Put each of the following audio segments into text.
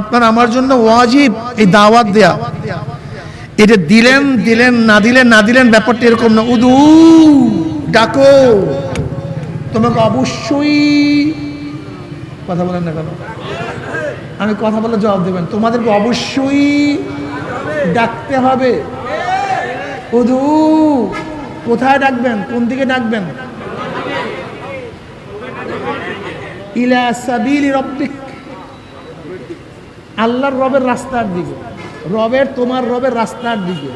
আপনার আমার জন্য ওয়াজিব, এই দাওয়াত দেয়া। এটা দিলেন দিলেন, না দিলেন না দিলেন, ব্যাপারটা এরকম না। উদু, ডাকো। তোমাকে অবশ্যই কথা বলেন না কেন? আমি কথা বলে জবাব দেবেন। তোমাদেরকে অবশ্যই ডাকতে হবে। উদু, কোথায় ডাকবেন? কোন দিকে ডাকবেন? ইলা সাবিলি রব্বিক আল্লাহর রবের রাস্তার দিকে। রবের তোমার রবের রাস্তার দিকে।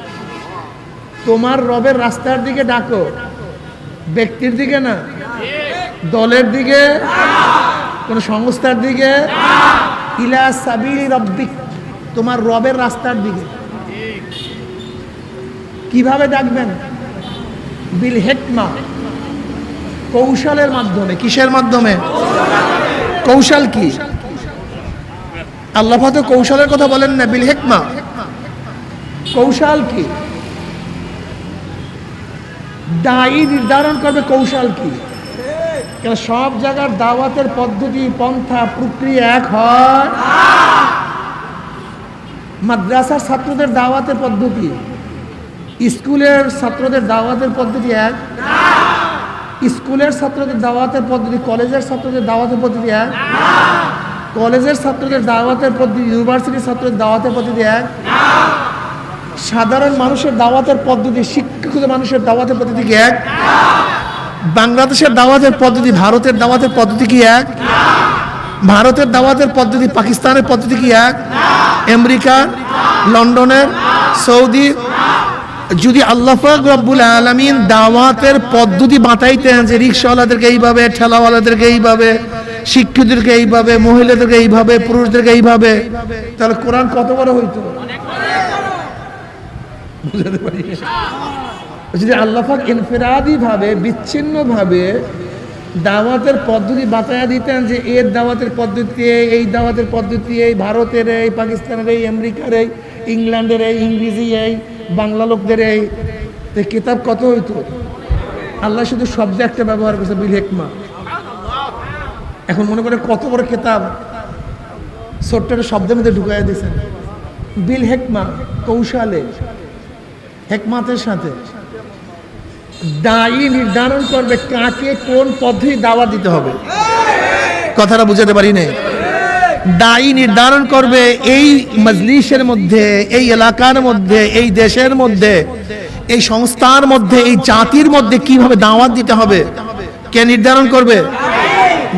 তোমার রবের রাস্তার দিকে ডাকো। ব্যক্তির দিকে না। দলের দিকে। কোন সংস্থার দিকে। তোমার রবের রাস্তার দিকে। কীভাবে ডাকবেন? বিল হেকমা। কৌশলের মাধ্যমে। কিসের মাধ্যমে? কৌশল কি? আল্লাহ তো কৌশলের কথা বলেন না, বিল হেকমা। কৌশল কি? দায়ী নির্ধারণ করবে কৌশল কি? সব জায়গার দাওয়াতের পদ্ধতি, পন্থা, প্রক্রিয়া এক হয়? মাদ্রাসার ছাত্রদের দাওয়াতের পদ্ধতি, স্কুলের ছাত্রদের দাওয়াতের পদ্ধতি এক? স্কুলের ছাত্রদের দাওয়াতের পদ্ধতি, কলেজের ছাত্রদের দাওয়াতের পদ্ধতি এক? কলেজের ছাত্রদের দাওয়াতের পদ্ধতি ইউনিভার্সিটির ছাত্রদের দাওয়াতের পদ্ধতি এক। সাধারণ মানুষের দাওয়াতের পদ্ধতি, শিক্ষিত মানুষের দাওয়াতের পদ্ধতি কি এক? বাংলাদেশের দাওয়াতের পদ্ধতি, ভারতের দাওয়াতের পদ্ধতি কি এক? ভারতের দাওয়াতের পদ্ধতি, পাকিস্তানের পদ্ধতি কি এক? আমেরিকা, লন্ডনের, সৌদি। যদি আল্লাহ রব্বুল আলমিন দাওয়াতের পদ্ধতি বাতাইতেন যে রিক্সাওয়ালাদেরকে এইভাবে, ঠেলাওয়ালাদেরকে এইভাবে শিক্ষিতদেরকে এইভাবে মহিলাদেরকে এইভাবে পুরুষদেরকে এইভাবে তাহলে কোরআন কত বড় হইতো? বুঝাতে পারি? যদি আল্লাহ পাক ইনফেরাদি ভাবে বিচ্ছিন্ন ভাবে দাওয়াতের পদ্ধতি বাতায়া দিতেন যে এর দাওয়াতের পদ্ধতি এই, দাওয়াতের পদ্ধতি এই ভারতের এই পাকিস্তানের এই আমেরিকার এই ইংল্যান্ডের এই ইংরেজি এই বাংলা লোকদের এই কিতাব কত হইতো? আল্লাহ শুধু শব্দ একটা ব্যবহার করছে বিল হেকমা। এখন মনে করে কত বড় কিতাব। ছোট্ট শব্দের মধ্যে ঢুকাইয়া দিয়েছেন। বিল হেকমা, কৌশলে, হেকমাতের সাথে। দায়ী নির্ধারণ করবে কাকে কোন পদ্ধতি দাওয়া দিতে হবে। কথাটা বুঝাতে পারি নাই। দায়ী নির্ধারণ করবে এই মজলিসের মধ্যে, এই এলাকার মধ্যে, এই দেশের মধ্যে, এই সংস্থার মধ্যে, এই জাতির মধ্যে কীভাবে দাওয়াত দিতে হবে। কে নির্ধারণ করবে?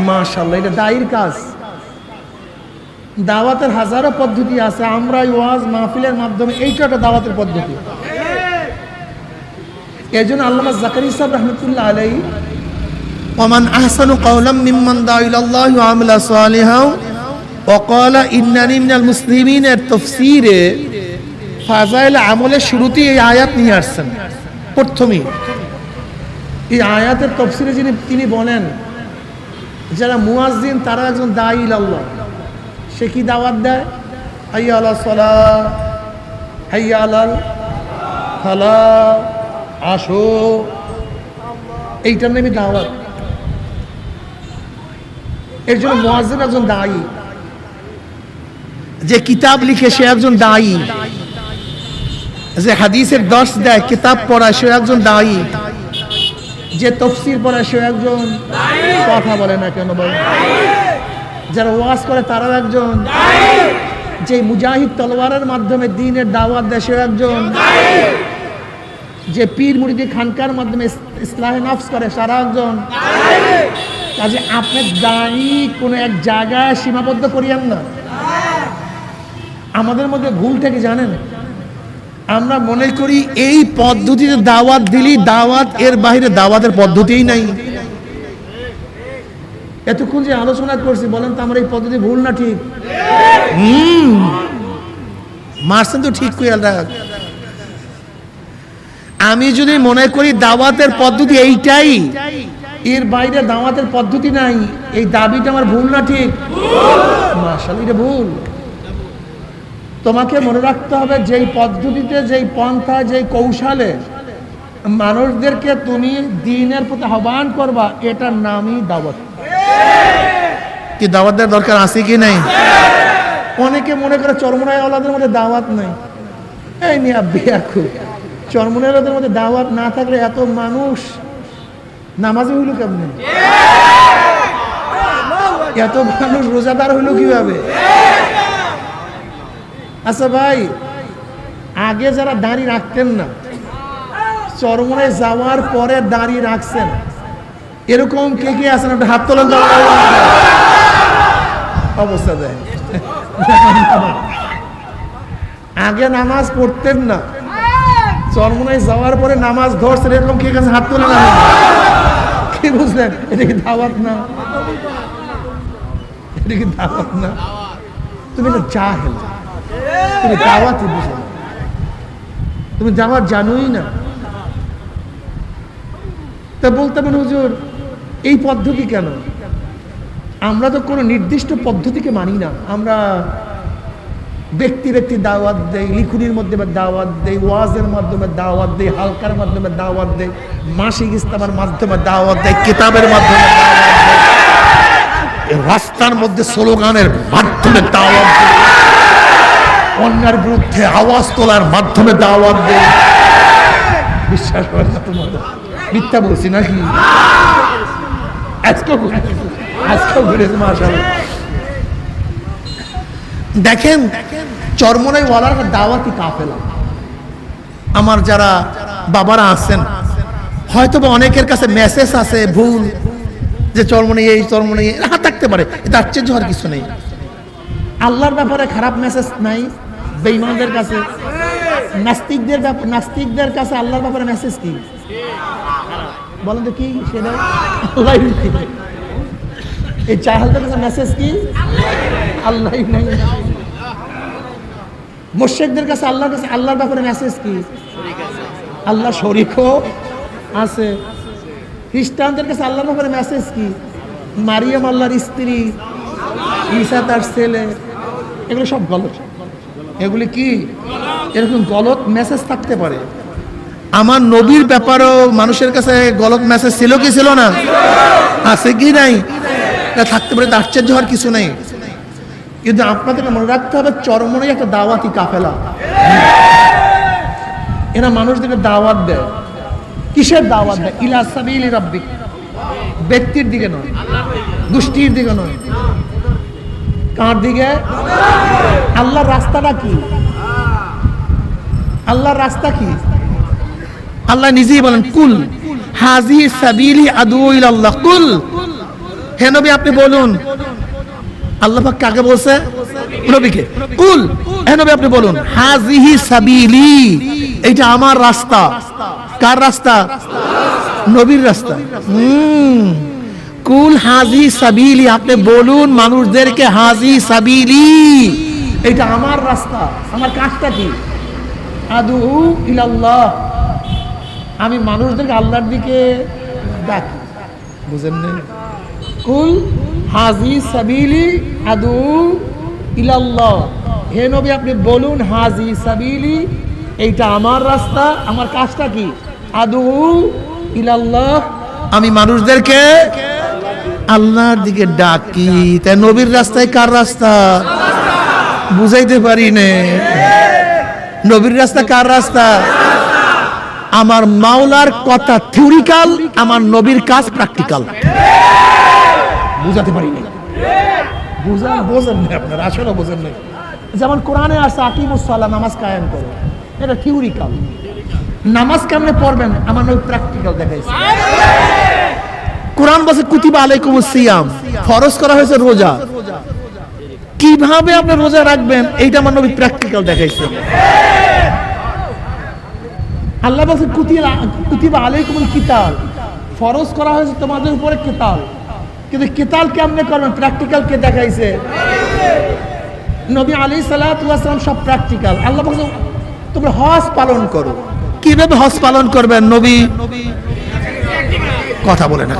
মাশাল্লাহ এটা দায়ীর কাজ দাওয়াতের হাজারো পদ্ধতি আছে আমরা এই ওয়াজ মাহফিলের মাধ্যমে এইটা একটা দাওয়াতের পদ্ধতি এই জন্য আল্লামা জাকারি সাহেব রহমতুল্লাহ আলাই ওমান আহসানু কওলাম মিম্মান দা ইলাল্লাহি ওয়া আমিলা সালিহাও وقال ইন্নানি মিনাল মুসলিমিনের তফসিরে ফাজাইল আমলের শুরুতেই এই আয়াত নিয়ে আসছেন প্রথমেই এই আয়াতের তফসিরে যিনি তিনি বলেন যারা মুয়াজ্জিন, তারা একজন দায়ী আল্লাহ। সে কি দাওয়াত দেয়? হাইয়া আলা সলা, হাইয়া আলাল ফালা, আসো। এইটার নামই দাওয়াত। এর জন্য মুয়াজ্জিন একজন দায়ী। যে কিতাব লিখে সে একজন দায়ী। যে হাদিসের দশ দেয়, কিতাব পড়ায় সে একজন দায়ী। যে তফসির পড়ায় সে একজন কথা বলে না কেন বলে? যারা ওয়াজ করে তারাও একজন। যে মুজাহিদ তলোয়ারের মাধ্যমে দিনের দাওয়াত দেয় সে একজন। যে পীর মুরিদি খানকার মাধ্যমে ইস- ইসলাহে নফস করে সারা একজন। কাজে আপনি দায়ী কোনো এক জায়গায় সীমাবদ্ধ করিয়েন না। আমাদের মধ্যে ভুল থেকে জানেন? আমরা মনে করি এই পদ্ধতিতে দাওয়াত দিলি, দাওয়াত এর বাইরে দাওয়াতের পদ্ধতিই নাই। এতক্ষণ যে আলোচনা করছি, বলেন তো আমার এই পদ্ধতি ভুল না ঠিক? হুম। মারছেন তো ঠিক করে আমি যদি মনে করি দাওয়াতের পদ্ধতি এইটাই, এর বাইরে দাওয়াতের পদ্ধতি নাই, এই দাবিটা আমার ভুল না ঠিক? মার্শাল এটা ভুল। তোমাকে মনে রাখতে হবে যেই পদ্ধতিতে যেই পন্থা যেই কৌশলে মানুষদেরকে তুমি দিনের প্রতি আহ্বান করবা এটার নামই দাওয়াত। কি দাওয়াত দেওয়ার দরকার আছে কি নাই? অনেকে মনে করে চরমনায় আলাদের মধ্যে দাওয়াত নাই। এই মিয়া বেয়াকু চরমনায় আলাদের মধ্যে দাওয়াত না থাকলে এত মানুষ নামাজে হইল কেমনে? এত মানুষ রোজাদার হইল কীভাবে? আচ্ছা ভাই, আগে যারা দাঁড়িয়ে রাখতেন না, চরমনায় যাওয়ার পরে দাঁড়িয়ে রাখছেন। এরকম কে কে আছেন? একটা হাত তোলেন। অবস্থা দেয় আগে নামাজ পড়তেন না। চরমনায় যাওয়ার পরে নামাজ ধরছেন, এরকম কে কাছে হাত তোলেন আমি কি বুঝলেন? এটা কি দাওয়াত না? এটা কি দাওয়াত না? তুমি না জাহেল। তুমি দাওয়াতই বুঝো না। তুমি দাওয়াত জানোই না। তা বলতে পারেন হুজুর, এই পদ্ধতি কেন? আমরা তো কোনো নির্দিষ্ট পদ্ধতিকে মানি না। আমরা ব্যক্তি ব্যক্তি দাওয়াত দেই, লিখুনির মাধ্যমে দাওয়াত দেই, ওয়াজের মাধ্যমে দাওয়াত দেই, হালকার মাধ্যমে দাওয়াত দেয় মাসিক ইস্তামার মাধ্যমে দাওয়াত দেয় কিতাবের মাধ্যমে রাস্তার মধ্যে স্লোগানের মাধ্যমে দাওয়াত অন্যার বিরুদ্ধে আওয়াজ তোলার মাধ্যমে দাওয়াত বিশ্বাস করে মিথ্যা বলছি নাকি দেখেন চরমনাই ওয়ালার দাওয়াতি কাফেলা। আমার যারা বাবারা আছেন হয়তো বা অনেকের কাছে মেসেজ আছে, ভুল, যে চরমনে এই চরমনে হ্যাঁ থাকতে পারে এটা আশ্চর্য হওয়ার কিছু নেই। আল্লাহর ব্যাপারে খারাপ মেসেজ নাই। বেঈমানদের কাছে, নাস্তিকদের নাস্তিকদের কাছে আল্লাহর ব্যাপারে মেসেজ কি? বলেন তো কি সেটা? এই চাহালদের কাছে মেসেজ কি? আল্লাহ নাই। মোর্শেকদের কাছে আল্লাহর কাছে, আল্লাহর ব্যাপারে মেসেজ কি? আল্লাহ শরিকও আছে। খ্রিস্টানদের কাছে আল্লাহর ব্যাপারে মেসেজ কি? মারিয়াম আল্লাহর স্ত্রী, ঈসা তার ছেলে, এগুলো সব গলত এগুলি কি? এরকম গলত মেসেজ থাকতে পারে। আমার নবীর ব্যাপারেও মানুষের কাছে গলত মেসেজ ছিল কি ছিল না? আছে কি নাই? থাকতে পারে আশ্চর্য হওয়ার কিছু নেই। কিন্তু আপনাদের মনে রাখতে হবে চরমনে একটা দাওয়াতি কাফেলা। এরা মানুষদেরকে দাওয়াত দেয়। কিসের দাওয়াত দেয়? ইলা সাবিলি রাব্বিক। ব্যক্তির দিকে নয়, গোষ্ঠীর দিকে নয়। কার দিকে? আল্লাহর রাস্তাটা কি? আল্লাহর রাস্তা কি? আল্লাহ নিজেই বলেন, কুল, হাজি সাবিলি আদু ইলাল্লাহ, কুল। হে নবী, আপনি বলুন। আল্লাহ পাক কাকে বলছে? নবীকে। কুল, হে নবী, আপনি বলুন হাজিহি সাবিলি, এইটা আমার রাস্তা। কার রাস্তা? নবীর রাস্তা। হুম। কুল হাজি সাবিলি, আপনি বলুন মানুষদেরকে হাজি সাবিলি। এটা আমার রাস্তা, আমার কাজটা কি? আদু ইলাল্লাহ। আমি মানুষদেরকে আল্লাহর দিকে ডাকি। বুঝেন কুল হাজি সাবিলি, আদু ইলাল্লাহ। হে নবী, আপনি বলুন হাজি সাবিলি, এইটা আমার রাস্তা, আমার কাজটা কি? আদু ইলাল্লাহ। আমি মানুষদেরকে আল্লাহর দিকে ডাকি তাই নবীর রাস্তায় কার রাস্তা? বুঝাইতে পারি নে। নবীর রাস্তা কার রাস্তা? আমার মাওলার কথা থিওরিক্যাল, আমার নবীর কাজ প্র্যাকটিক্যাল। বুঝাতে পারি না। বুঝান, বোঝেন না আপনার, আসলে বোঝেন না। যেমন কোরআনে আছে আকিমুসাল্লাহ নামাজ কায়েম করো। এটা থিওরিক্যাল। নামাজ কেমনে পড়বেন? আমার নবী প্র্যাকটিক্যাল দেখাইছে। কোরআন বলছে, কুতিবা আলাইকুম সিয়াম। ফরজ করা হয়েছে রোজা। কীভাবে আপনি রোজা রাখবেন, এইটা আমার নবী প্র্যাকটিক্যাল দেখাইছে। আল্লাহ বলছে কুতিবা কুতিবা আলাইকুমুল কিতাল। ফরজ করা হয়েছে তোমাদের উপরে কিতাল। কিন্তু কিতাল কেমনে করবেন? প্র্যাকটিক্যাল কে দেখাইছে। নবী আলী সালাম সব প্র্যাকটিক্যাল আল্লাহ বলছে, তোমরা হজ পালন করো। কীভাবে হজ পালন করবেন নবী? কথা বলে না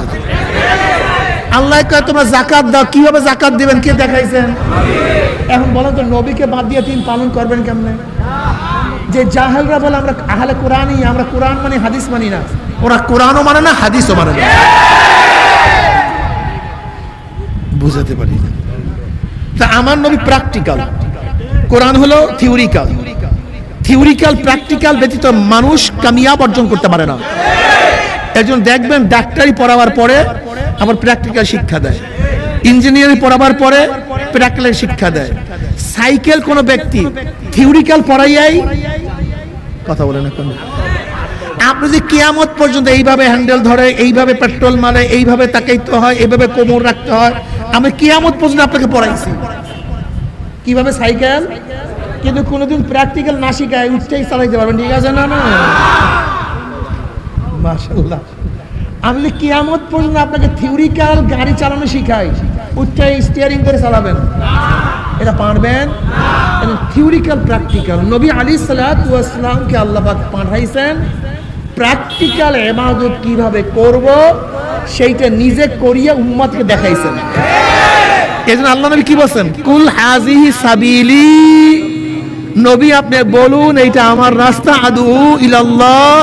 আল্লাহ কয়, তোমরা জাকাত দাও। কীভাবে জাকাত দিবেন? কে দেখাইছেন? এখন বলেন তো, নবীকে বাদ দিয়ে তিন পালন করবেন কেমনে? যে জাহেলরা বলে, আমরা আহলে কোরআনই আমরা কোরআন মানে হাদিস মানি না। ওরা কোরআনও মানে না, হাদিসও মানে না। বুঝাতে পারি তা আমার নবী প্র্যাকটিক্যাল কোরআন হলো থিওরিক্যাল থিওরিক্যাল প্র্যাকটিক্যাল ব্যতীত মানুষ কামিয়াব অর্জন করতে পারে না। একজন দেখবেন ডাক্তারি পড়াবার পরে আবার প্র্যাকটিক্যাল শিক্ষা দেয়। ইঞ্জিনিয়ারিং পড়াবার পরে প্র্যাকটিক্যাল শিক্ষা দেয়। সাইকেল কোনো ব্যক্তি থিওরিক্যাল পড়াইয়াই কথা বলেন এখন। আপনি যদি কিয়ামত পর্যন্ত এইভাবে হ্যান্ডেল ধরে, এইভাবে পেট্রোল মারে, এইভাবে তাকাইতে হয় এইভাবে কোমর রাখতে হয়, আমি কিয়ামত পর্যন্ত আপনাকে পড়াইছি। কীভাবে সাইকেল কিন্তু কোনোদিন প্র্যাকটিক্যাল না শিখায়, উঠতেই চালাইতে পারবেন, ঠিক আছে না না? মাশাল্লাহ আমি কিয়ামত পর্যন্ত আপনাকে থিওরিক্যাল গাড়ি চালানো শিখাই স্টিয়ারিং করে চালাবেন। এটা পারবেন? থিওরিক্যাল প্র্যাকটিক্যাল নবী আলী সালাতামকে পাঠাইছেন প্র্যাকটিক্যাল কীভাবে করব, সেইটা নিজে করিয়া উম্মাদকে দেখাইছেন। এই জন্য আল্লাহ নবী কি বলছেন? কুল হাজিহি সাবিলি। নবী আপনি বলুন, এইটা আমার রাস্তা আদু ইলাল্লাহ।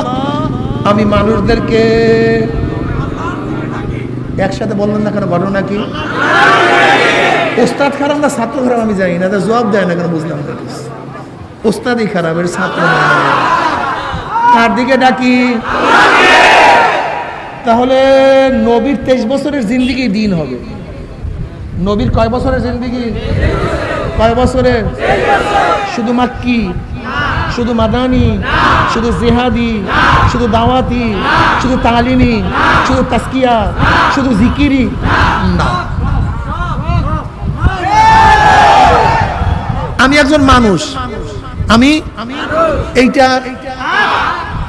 আমি মানুষদেরকে একসাথে বললেন না কেন ঘটনা কি? ওস্তাদ খারাপ না ছাত্র খারাপ আমি জানি না তা জবাব দেয় না কেন বুঝলাম না। ওস্তাদই খারাপ, এর ছাত্র। কার দিকে ডাকি? তাহলে নবীর তেইশ বছরের জিন্দিগি দিন হবে। নবীর কয় বছরের জিন্দিগি? কয় বছরের? শুধু মাক্কি শুধু মাদানি, শুধু জেহাদি, শুধু দাওয়াতি, শুধু তালিমি, শুধু তাস্কিয়া শুধু জিকিরি। না। আমি একজন মানুষ। আমি এইটা,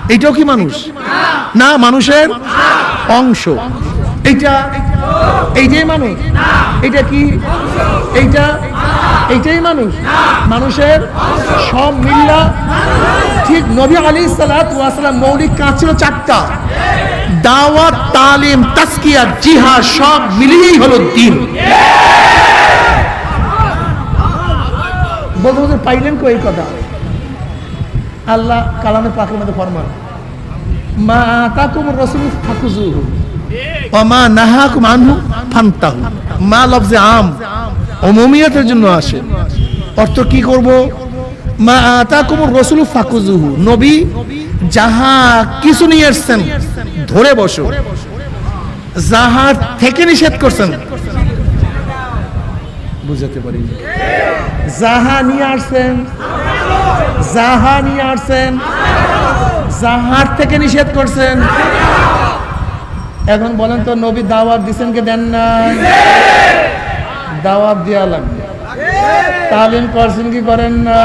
এইটাও কি মানুষ? না, মানুষের অংশ। এইটা এইটাই মানুষ, এইটা কি? এইটা, এইটাই মানুষ। মানুষের সব মিল্লা, ঠিক নবী আলী সালাম মৌলিক কাজ ছিল চারটা। দাওয়াত, তালিম তাস্কিয়া জিহা সব মিলিয়েই হলো দিন। বলতে বলতে পাইলেন কো এই কথা? আল্লাহ কালামে পাকের মধ্যে ফরমান। মা তাকুম রসুল ফাকুজুহু ওমা নাহাকুম আনহু ফান্তাহু। মা আম জন্য আসে। অর্থ কি করব? মা আতাকুম রসুল ফাকুজুহু নবী যাহা কিছু নিয়ে এসছেন, ধরে বসো। যাহা থেকে নিষেধ করছেন। বুঝাতে পারি যাহা নিয়ে আসছেন, যাহা নিয়ে আসছেন, যাহার থেকে নিষেধ করছেন এখন বলেন তো নবী দাওয়াত দিচ্ছেন কে দেন না? দাওয়াত দেওয়া লাগবে। তালিম করছেন কি করেন না?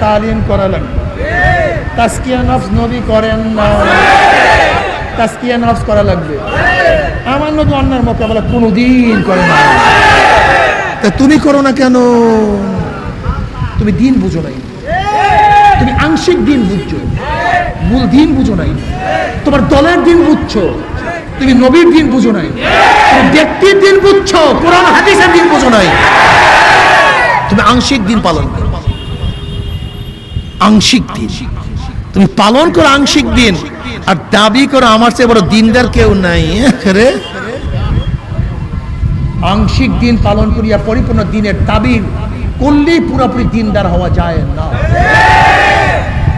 তালিম করা লাগবে। তাস্কিয়া নফস নবী করেন না। তাস্কিয়া নফস করা লাগবে। আমার নবী অন্যের মোকাবেলা কোনোদিন করে না। তা তুমি করো না কেন? তুমি দিন বুঝো নাই। তুমি আংশিক দিন বুঝছ। মূল দিন বুঝো নাই। তোমার দলের দিন বুঝছ, তুমি নবীর দিন বুঝো নাই। ব্যক্তির দিন বুঝছ, কোরআন হাদিসের দিন বুঝো নাই। তুমি আংশিক দিন পালন করো। আংশিক দিন। তুমি পালন করো আংশিক দিন, আর দাবি করো আমার চেয়ে বড় দিনদার কেউ নাই। রে আংশিক দিন পালন করিয়া পরিপূর্ণ দিনের দাবি করলেই পুরোপুরি দিনদার হওয়া যায় না।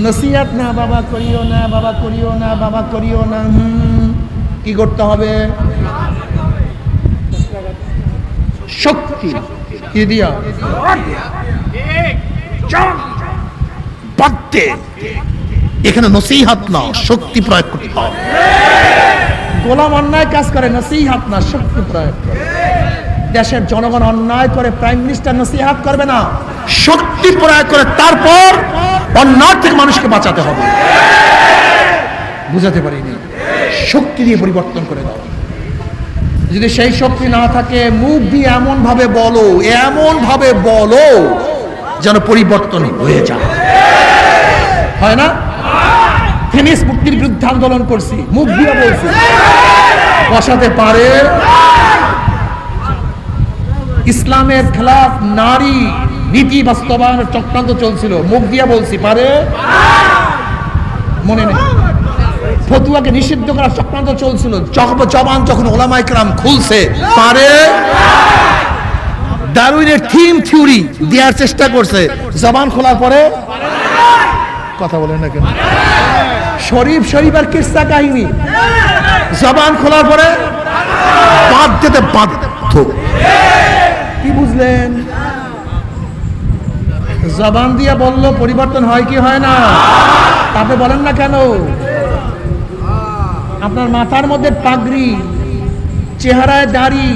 নসিহাত না বাবা করিও না বাবা করিও না বাবা করিও না কি করতে হবে? শক্তি। কি দিয়া? বাদ্যে এখানে নসিহাত না শক্তি প্রয়োগ করতে হবে। গোলাম অন্যায় কাজ করে নসিহাত না শক্তি প্রয়োগ করে। দেশের জনগণ অন্যায় করে প্রাইম মিনিস্টার নসিহাত করবে না। শক্তি প্রয়োগ করে তারপর অন্যায় থেকে মানুষকে বাঁচাতে হবে। বুঝাতে পারিনি। শক্তি দিয়ে পরিবর্তন করে দাও। যদি সেই শক্তি না থাকে, মুখ দিয়ে এমন ভাবে বলো এমন ভাবে বলো, যেন পরিবর্তন হয়ে যায়। হয় না? ফেমিস মুক্তির বিরুদ্ধে আন্দোলন করছি, মুখ দিয়ে বলছি। বসাতে পারে। ইসলামের খেলাফ নারী নীতি বাস্তবায়নের চক্রান্ত চলছিল। মুখ দিয়ে বলছি, পারে? মনে নেই। ফতুয়াকে নিষিদ্ধ করার চক্রান্ত চলছিল। জবান যখন ওলামাইকরাম খুলছে, পারে? ডারউইনের থিম থিওরি দেওয়ার চেষ্টা করছে। জবান খোলার পরে? কথা বলেন না কেন? শরীফ শরীফ আর কিস্সা কাহিনী? জবান খোলার পরে? বাদ দিতে বাধ্য। কি বুঝলেন? জবান দিয়ে বলল, পরিবর্তন হয় কি হয় না? তাতে বলেন না কেন? আপনার মাথার মধ্যে পাগড়ি, চেহারায় দাড়ি,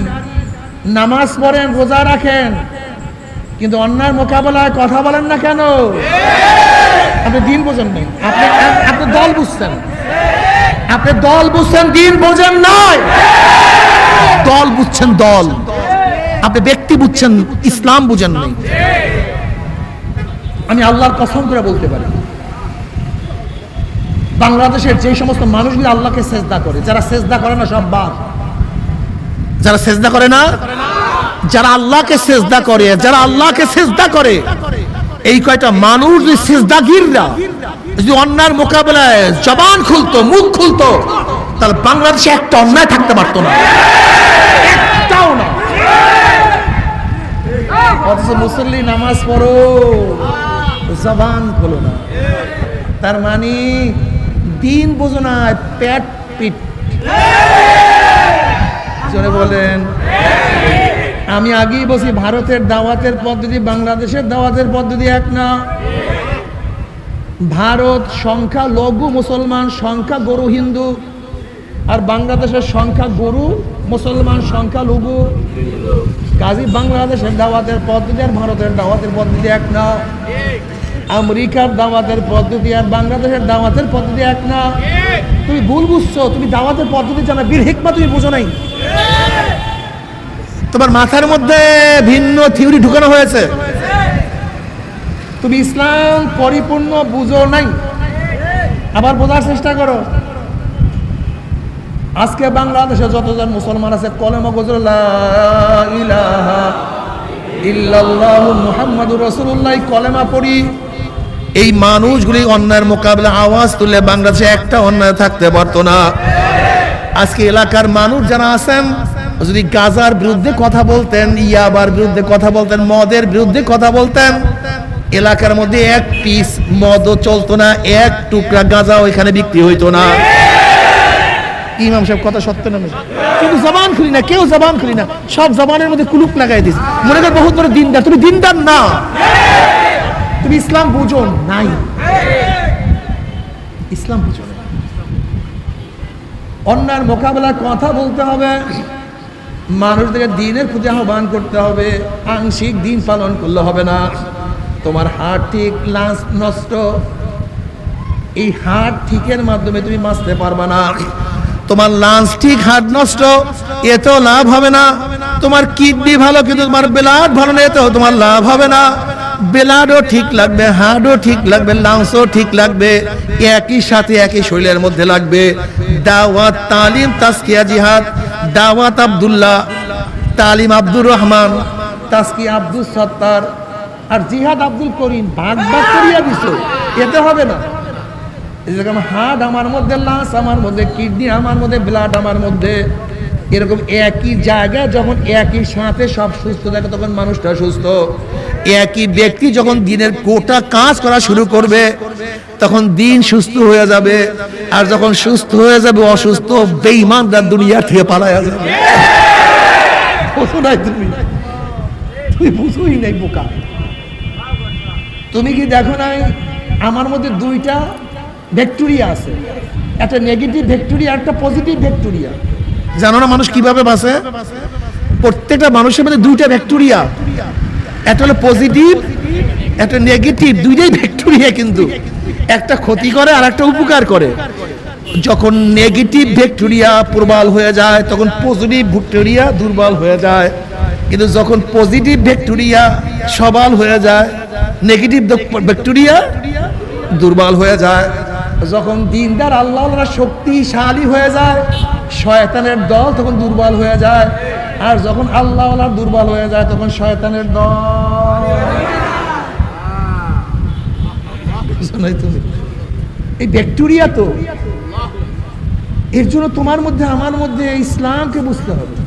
নামাজ পড়েন, রোজা রাখেন, কিন্তু অন্যায় মোকাবেলায় কথা বলেন না কেন? আপনি দিন বোঝেন নাই। আপনি আপনি দল বুঝছেন। আপনি দল বুঝছেন, দিন বোঝেন নয় দল বুঝছেন দল। আপনি ব্যক্তি বুঝছেন, ইসলাম বুঝেন নাই। আমি আল্লাহর কসম করে বলতে পারি। বাংলাদেশের যে সমস্ত মানুষগুলো আল্লাহকে সেজদা করে, যারা সেজদা করে না সব বাদ। যারা সেজদা করে না? যারা আল্লাহকে সেজদা করে, যারা আল্লাহকে সেজদা করে, এই কয়টা মানুষ সেজদাগিররা, যদি অন্যার মোকাবেলায় জবান খুলতো, মুখ খুলতো, তাহলে বাংলাদেশে একটা অন্যায় থাকতে পারতো না। একটাও না। অথচ মুসল্লি নামাজ পড়ো। জবান খোলো না। তার মানে দিন বোঝো না, পেট পিট। বলেন। আমি আগেই বলছি, ভারতের দাওয়াতের পদ্ধতি, বাংলাদেশের দাওয়াতের পদ্ধতি এক না। ভারত সংখ্যা লঘু মুসলমান, সংখ্যা গরু হিন্দু। আর বাংলাদেশের সংখ্যা গরু, মুসলমান সংখ্যা লঘু। কাজী বাংলাদেশের দাওয়াতের পদ্ধতি আর ভারতের দাওয়াতের পদ্ধতি এক না। আমেরিকার দাওয়াতের পদ্ধতি আর বাংলাদেশের দাওয়াতের পদ্ধতি এক না। তুমি ভুল বুঝছ, তুমি দাওয়াতের পদ্ধতি জানা, বীর হিকমা তুমি বুঝো নাই। তোমার মাথার মধ্যে ভিন্ন থিওরি ঢুকানো হয়েছে। তুমি ইসলাম পরিপূর্ণ বুঝো নাই। আবার বোঝার চেষ্টা করো। আজকে বাংলাদেশে যতজন মুসলমান আছে, কলেমা ইলাহা ইল্লাল্লাহ মুহাম্মাদুর রাসূলুল্লাহ কলেমা পড়ি এই মানুষগুলি অন্যায়ের মোকাবিলা আওয়াজ তুললে বাংলাদেশে একটা অন্যায় থাকতে পারতো না। আজকে এলাকার মানুষ যারা আছেন, যদি গাজার বিরুদ্ধে কথা বলতেন, ইয়াবার বিরুদ্ধে কথা বলতেন, মদের বিরুদ্ধে কথা বলতেন, এলাকার মধ্যে এক পিস মদও চলতো না, এক টুকরা গাঁজাও ওইখানে বিক্রি হইতো না। ইমাম সাহেব, কথা সত্য না? কিন্তু জবান খুলি না, কেউ জবান খুলি না। সব জবানের মধ্যে কুলুপ লাগাই দিস মনে কর বহুত বড় দিনদার, তুমি দিনদার না। তুমি ইসলাম বুঝো নাই। ইসলাম বুঝো অন্যার মোকাবেলায় কথা বলতে হবে। মানুষদেরকে দিনের প্রতি আহ্বান করতে হবে। আংশিক দিন পালন করলে হবে না। তোমার হাট ঠিক লাঞ্চ নষ্ট। এই হাট ঠিকের মাধ্যমে তুমি বাঁচতে পারবে না। তোমার লাঞ্চ ঠিক হাট নষ্ট, এতেও লাভ হবে না। তোমার কিডনি ভালো, কিন্তু তোমার ব্লাড ভালো না, এতেও তোমার লাভ হবে না। ব্লাডও ঠিক লাগবে হার্টও ঠিক লাগবে, লাংসও ঠিক লাগবে, একই সাথে একই শরীরের মধ্যে লাগবে। দাওয়াত তালিম তাসকিয়া জিহাদ, দাওয়াত আবদুল্লাহ, তালিম আব্দুর রহমান তাসকিয়া আব্দুল সত্তার, আর জিহাদ আব্দুল করিম, ভাগ ভাগ করিয়া দিছো, এতে হবে না। এরকম হার্ট আমার মধ্যে, লাস আমার মধ্যে, কিডনি আমার মধ্যে, ব্লাড আমার মধ্যে এরকম একই জায়গা যখন একই সাথে সব সুস্থ থাকে, তখন মানুষটা সুস্থ। একই ব্যক্তি যখন দিনের কোটা কাজ করা শুরু করবে, তখন দিন সুস্থ হয়ে যাবে। আর যখন সুস্থ হয়ে যাবে, অসুস্থ বেঈমানদার দুনিয়া থেকে পালায়া যাবে। তুমি। বুঝোই নাই বোকা। তুমি কি দেখো নাই, আমার মধ্যে দুইটা ভেক্টোরিয়া আছে। একটা নেগেটিভ ভেক্টোরিয়া একটা পজিটিভ ভেক্টোরিয়া জানো না মানুষ কীভাবে বাঁচে? প্রত্যেকটা মানুষের মধ্যে দুইটা ভেক্টোরিয়া একটা হলো পজিটিভ একটা নেগেটিভ দুইটাই ভেক্টোরিয়া কিন্তু। একটা ক্ষতি করে আর একটা উপকার করে। যখন নেগেটিভ ভেক্টোরিয়া প্রবল হয়ে যায়, তখন পজিটিভ ভেক্টোরিয়া দুর্বল হয়ে যায়। কিন্তু যখন পজিটিভ ব্যাকটেরিয়া সবাল হয়ে যায় নেগেটিভ ব্যাকটেরিয়া দুর্বল হয়ে যায়। যখন দিনদার আল্লাহরা শক্তিশালী হয়ে যায় শয়তানের দল তখন দুর্বল হয়ে যায়। আর যখন আল্লাহ দুর্বল হয়ে যায় তখন শয়তানের দল। এই ব্যাকটেরিয়া তো। এর জন্য তোমার মধ্যে আমার মধ্যে ইসলামকে বুঝতে হবে।